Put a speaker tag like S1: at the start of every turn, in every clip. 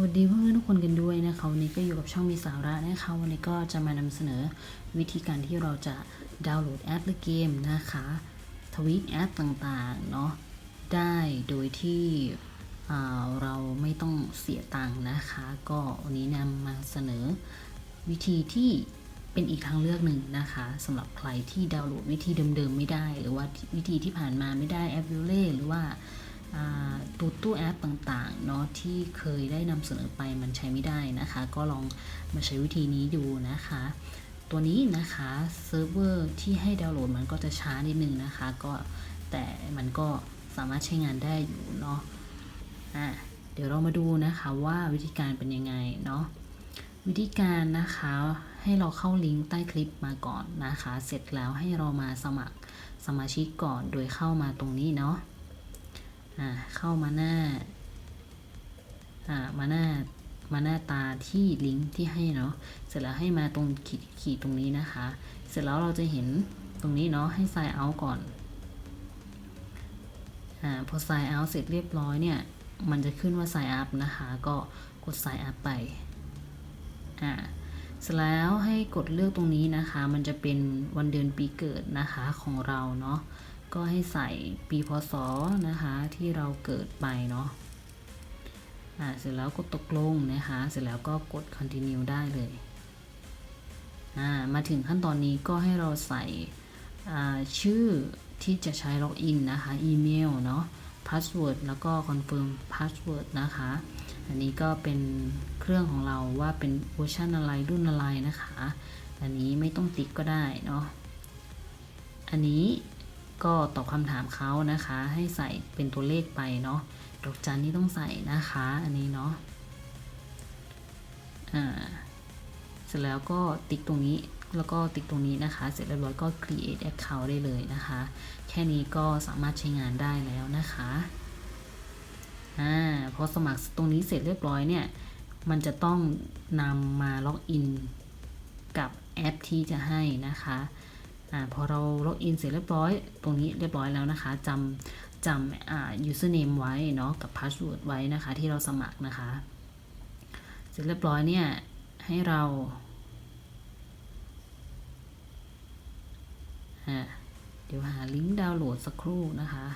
S1: วัสดีเพื่อนทุกคนกันด้วยนะคะวันนี้ก็อยู่กับช่องมีสาระนะคะวันนี้ก็จะมานำเสนอวิธีการที่เราจะดาวน์โหลดแอปหรือเกมนะคะทวีตแอปต่างๆเนาะได้โดยที่เราไม่ต้องเสียตังค์นะคะ ก็วันนี้นำมาเสนอวิธีที่เป็นอีกทางเลือกหนึ่งนะคะสำหรับใครที่ดาวน์โหลดวิธีเดิมๆไม่ได้ หรือว่าวิธีที่ผ่านมาไม่ได้แอปวิวเล่หรือว่า ตัวตู้แอปต่างๆเนาะที่เคยได้นำเสนอไปมันใช้ไม่ได้นะคะ ก็ลองมาใช้วิธีนี้ดูนะคะ ตัวนี้นะคะเซิร์ฟเวอร์ที่ให้ดาวน์โหลดมันก็จะช้านิดนึงนะคะ ก็แต่มันก็สามารถใช้งานได้อยู่เนาะอะเดี๋ยวเรามาดูนะคะว่าวิธีการเป็นยังไงเนาะวิธีการนะคะให้เราเข้าลิงก์ใต้คลิปมาก่อนนะคะ เสร็จแล้วให้เรามาสมัครสมาชิกก่อนโดยเข้ามาตรงนี้เนาะ อ่าเข้ามาหน้าอ่ามาหน้ามาหน้าตาที่ลิงก์ที่ให้เนาะเสร็จแล้วให้มาตรงขีดขีดตรงนี้นะคะ เสร็จแล้วเราจะเห็นตรงนี้เนาะให้ sign out ก่อนอ่าพอ sign out เสร็จเรียบร้อยเนี่ย มันจะขึ้นว่า sign up นะคะ ก็กด sign up ไปอ่าเสร็จแล้วให้กดเลือกตรงนี้นะคะ มันจะเป็นวันเดือนปีเกิดนะคะของเราเนาะ ก็ให้ใส่ปีพศนะคะที่เราเกิดไปเนาะอ่าเสร็จแล้วกดตกลงนะคะเสร็จแล้วก็กด continue ได้เลยอ่ามาถึงขั้นตอนนี้ก็ให้เราใส่อ่าชื่อที่จะใช้ล็อกอินนะคะอีเมลเนาะพาสเวิร์ดแล้วก็ confirm password นะคะ อันนี้ก็เป็นเครื่องของเราว่าเป็นเวอร์ชันอะไรรุ่นอะไรนะคะ อันนี้ไม่ต้องติ๊กก็ได้เนาะอันนี้ ก็ตอบคำถามเขานะคะ ให้ใส่เป็นตัวเลขไปเนาะดอกจันนี่ต้องใส่นะคะ อันนี้เนาะอ่าเสร็จแล้วก็ติ๊กตรงนี้แล้วก็ติ๊กตรงนี้นะคะ เสร็จเรียบร้อยก็ create account ได้เลยนะคะ แค่นี้ก็สามารถใช้งานได้แล้วนะคะอ่าพอสมัครตรงนี้เสร็จเรียบร้อยเนี่ย มันจะต้องนำมาล็อกอินกับแอปที่จะให้นะคะ อ่าพอเราล็อกอินเสร็จเรียบร้อย ตรงนี้เรียบร้อยแล้วนะคะจำจำอ่า username ไว้เนาะกับ password ไว้นะคะที่เราสมัครนะคะ เสร็จเรียบร้อยเนี่ยให้เราเดี๋ยวหาลิงก์ดาวน์โหลดสักครู่นะคะ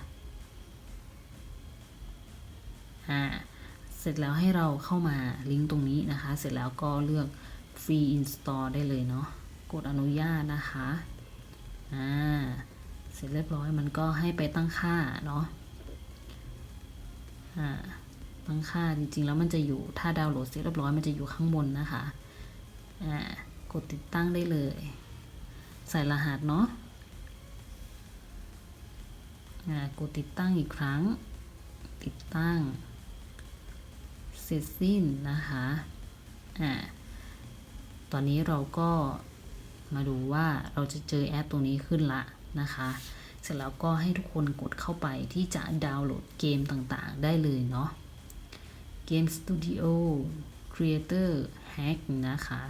S1: เสร็จแล้วให้เราเข้ามาลิงก์ตรงนี้นะคะ เสร็จแล้วก็เลือก free install ได้เลยเนาะ กดอนุญาตนะคะ อ่าเสร็จเรียบร้อยมันก็ให้ไปตั้งค่าเนาะอ่าตั้งค่าจริงๆแล้วมันจะอยู่ถ้าดาวน์โหลดเสร็จเรียบร้อยมันจะอยู่ข้างบนนะคะอ่ากดติดตั้งได้เลย ใส่รหัสเนาะอ่ากดติดตั้งอีกครั้ง ติดตั้ง เสร็จสิ้นนะคะอ่าตอนนี้เราก็ มาดูว่าเราจะเจอแอปตรงนี้ขึ้นละนะคะ เสร็จแล้วก็ให้ทุกคนกดเข้าไปที่จะดาวน์โหลดเกมต่างๆ ได้เลยเนาะเกม Studio Creator Hack นะคะ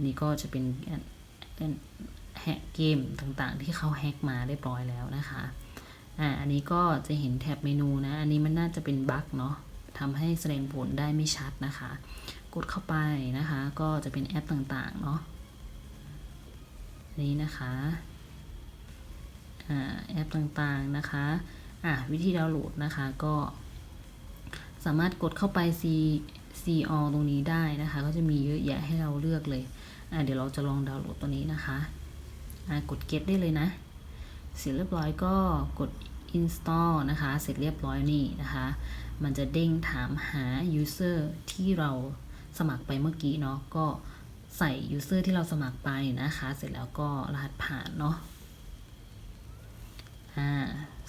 S1: นนี้ก็จะเป็นเป็นแฮกเกมต่างๆ ที่เขาแฮกมาเรียบร้อยแล้วนะคะอ่าอันนี้ก็จะเห็นแท็บเมนูนะ อันนี้มันน่าจะเป็นบั๊กเนาะทำให้แสดงผลได้ไม่ชัดนะคะ กดเข้าไปนะคะ ก็จะเป็นแอปต่างๆ เนาะ นี้นะคะอ่าแอปต่างๆนะคะะวิธีดาวน์โหลดนะคะก็ สามารถกดเข้าไป C C all ตรงนี้ได้นะคะ ก็จะมีเยอะแยะให้เราเลือกเลยเดี๋ยวเราจะลองดาวน์โหลดตัวนี้นะคะะกด get ได้เลยนะ เสร็จเรียบร้อยก็กด install นะคะ เสร็จเรียบร้อยนี่นะคะ มันจะเด้งถามหา user ที่เราสมัครไปเมื่อกี้เนาะก็ ใส่ user ที่เราสมัครไปนะคะ เสร็จแล้วก็รหัสผ่านเนาะอ่า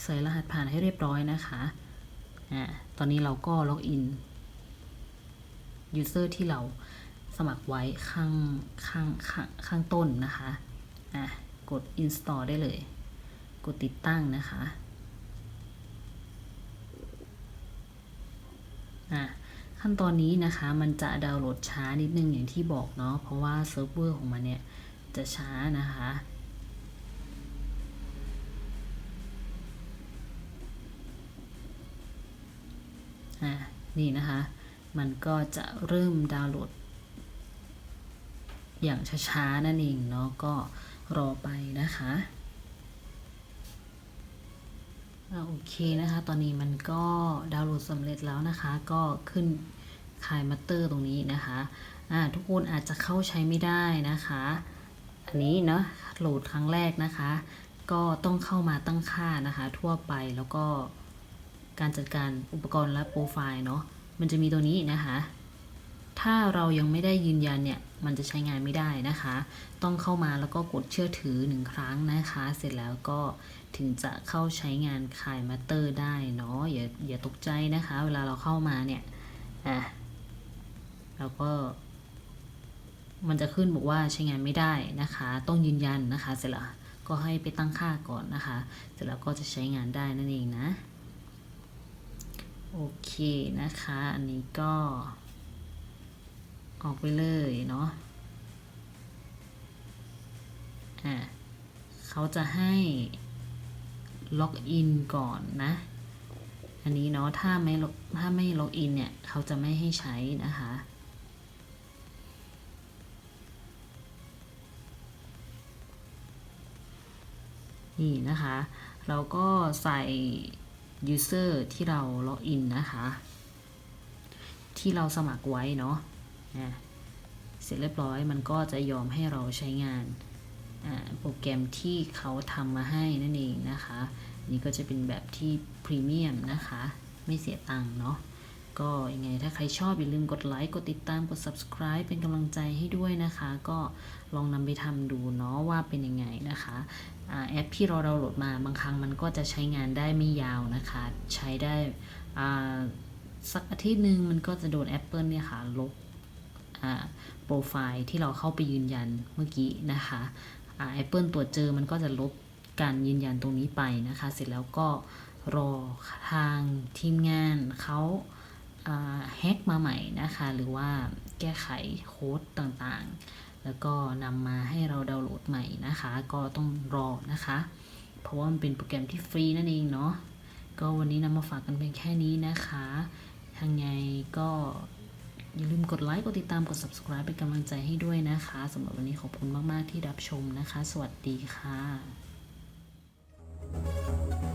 S1: ใส่รหัสผ่านให้เรียบร้อยนะคะอ่าตอนนี้เราก็ล็อกอิน user ที่เราสมัครไว้ข้างข้างข้างข้างต้นนะคะอะกด install ได้เลย กดติดตั้งนะคะอะ ขั้นตอนนี้นะคะมันจะดาวน์โหลดช้านิดนึงอย่างที่บอกเนาะเพราะว่าเซิร์ฟเวอร์ของมันเนี่ยจะช้านะคะอะนี่นะคะ มันก็จะเริ่มดาวน์โหลด อย่างช้าๆนั่นเองเนาะก็รอไปนะคะ โอเคนะคะ ตอนนี้มันก็ดาวน์โหลดสำเร็จแล้วนะคะ ก็ขึ้นคายมัตเตอร์ตรงนี้นะคะอ่าทุกคนอาจจะเข้าใช้ไม่ได้นะคะ อันนี้เนาะโหลดครั้งแรกนะคะ ก็ต้องเข้ามาตั้งค่านะคะ ทั่วไปแล้วก็การจัดการอุปกรณ์และโปรไฟล์เนาะมันจะมีตัวนี้นะคะ ถ้าเรายังไม่ได้ยืนยันเนี่ยมันจะใช้งานไม่ได้นะคะ ต้องเข้ามาแล้วก็กดเชื่อถือหนึ่งครั้งนะคะ เสร็จแล้วก็ถึงจะเข้าใช้งานคายมัตเตอร์ได้เนาะอย่าอย่าตกใจนะคะ เวลาเราเข้ามาเนี่ยอะแล้วก็ มันจะขึ้นบอกว่าใช้งานไม่ได้นะคะ ต้องยืนยันนะคะ เสร็จแล้วก็ให้ไปตั้งค่าก่อนนะคะ เสร็จแล้วก็จะใช้งานได้นั่นเองนะ โอเคนะคะ อันนี้ก็ ออกไปเลยเนาะอ่าเขาจะให้ล็อกอินก่อนนะ อันนี้เนาะถ้าไม่ถ้าไม่ล็อกอินเนี่ย เขาจะไม่ให้ใช้นะคะนี่นะคะ เราก็ใส่ user ที่เราล็อกอินนะคะ ที่เราสมัครไว้เนาะ อะเสร็จเรียบร้อยมันก็จะยอมให้เราใช้งานโปรแกรมที่เขาทำมาให้นั่นเองนะคะนี่ก็จะเป็นแบบที่พรีเมียมนะคะ ไม่เสียตังค์เนาะก็ยังไงถ้าใครชอบอย่าลืมกดไลค์กดติดตามกด subscribe เป็นกำลังใจให้ด้วยนะคะ ก็ลองนำไปทำดูเนาะว่าเป็นยังไงนะคะแอปที่เราดาวน์โหลดมาบางครั้งมันก็จะใช้งานได้ไม่ยาวนะคะ ใช้ได้สักอาทิตย์หนึ่งมันก็จะโดน Apple เนี่ยค่ะลบ โปรไฟล์ที่เราเข้าไปยืนยันเมื่อกี้นะคะอ่า Apple ตรวจเจอมันก็จะลบการยืนยันตรงนี้ไปนะคะ เสร็จแล้วก็รอทางทีมงานเขาแฮกมาใหม่นะคะ หรือว่าแก้ไขโค้ดต่างๆ แล้วก็นำมาให้เราดาวน์โหลดใหม่นะคะ ก็ต้องรอนะคะ เพราะว่ามันเป็นโปรแกรมที่ฟรีนั่นเองเนาะก็วันนี้นำมาฝากกันเพียงแค่นี้นะคะทางไงก็ อย่าลืมกดไลค์ กดติดตาม กด subscribe เป็นกำลังใจให้ด้วยนะคะสำหรับวันนี้ขอบคุณมาก ๆ ที่รับชมนะคะ สวัสดีค่ะ